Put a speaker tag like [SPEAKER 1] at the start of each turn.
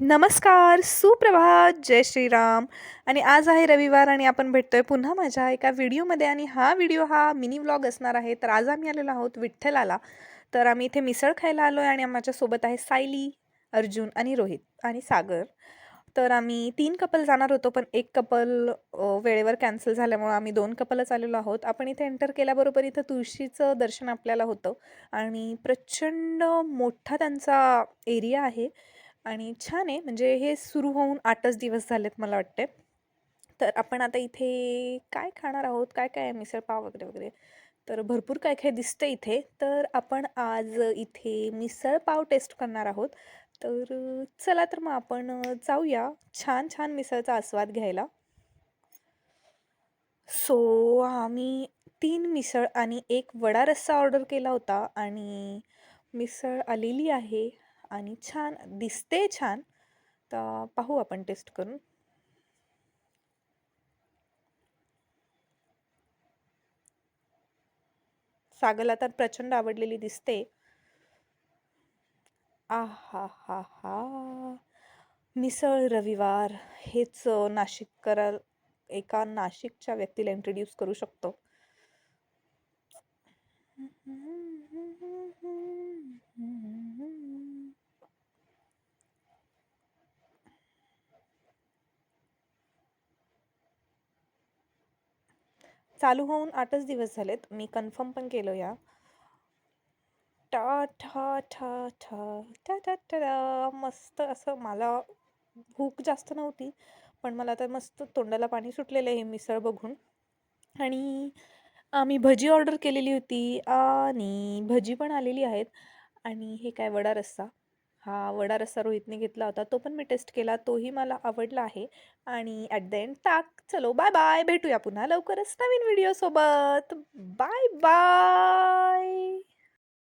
[SPEAKER 1] नमस्कार सुप्रभात. जय श्रीराम. आणि आज आहे रविवार आणि आपण भेटतोय पुन्हा माझ्या एका व्हिडिओमध्ये. आणि हा व्हिडिओ हा मिनी व्लॉग असणार आहे. तर आज आम्ही आलेलो आहोत विठ्ठलाला. तर आम्ही इथे मिसळ खायला आलो आहे आणि माझ्यासोबत आहे सायली अर्जुन आणि रोहित आणि सागर. तर आम्ही तीन कपल जाणार होतो पण एक कपल वेळेवर कॅन्सल झाल्यामुळं आम्ही दोन कपलच आलेलो आहोत. आपण इथे एंटर केल्याबरोबर इथं तुळशीचं दर्शन आपल्याला होतं. आणि प्रचंड मोठा त्यांचा एरिया आहे. आणि छान आहे. म्हणजे हे सुरू होऊन आठच दिवस झालेत मला वाटते तर आपण आता इथे काय खाणार आहोत? काय काय आहे? मिसळपाव वगैरे वगैरे. तर भरपूर काय काय दिसतं इथे. तर आपण आज इथे मिसळपाव टेस्ट करणार आहोत. तर चला तर मग आपण जाऊया छान छान मिसळचा आस्वाद घ्यायला. सो आम्ही तीन मिसळ आणि एक वडा रस्सा ऑर्डर केला होता आणि मिसळ आलेली आहे. आणि छान दिसते छान. तर पाहू आपण टेस्ट करून. सागरला तर प्रचंड आवडलेली दिसते. आ हा हा हा मिसळ रविवार. हेच नाशिक करा एका नाशिकच्या व्यक्तीला इंट्रोड्यूस करू शकतो. चालू होऊन आठच दिवस झालेत. मी कन्फर्म पण केलं या. टा ठा ठा ठा टा टा टा मस्त असं मला भूक जास्त नव्हती पण मला आता मस्त तोंडाला पाणी सुटलेलं आहे मिसळ बघून. आणि आम्ही भजी ऑर्डर केलेली होती आणि भजी पण आलेली आहेत. आणि हे काय वडा रस्सा. हा वडा रस्सा रोहितने घेतला होता. तो पण मी टेस्ट केला. तोही मला आवडला आहे. आणि ॲट द एंड ताक चलो बाय बाय भेटूया पुन्हा लवकरच नवीन व्हिडिओसोबत बाय बाय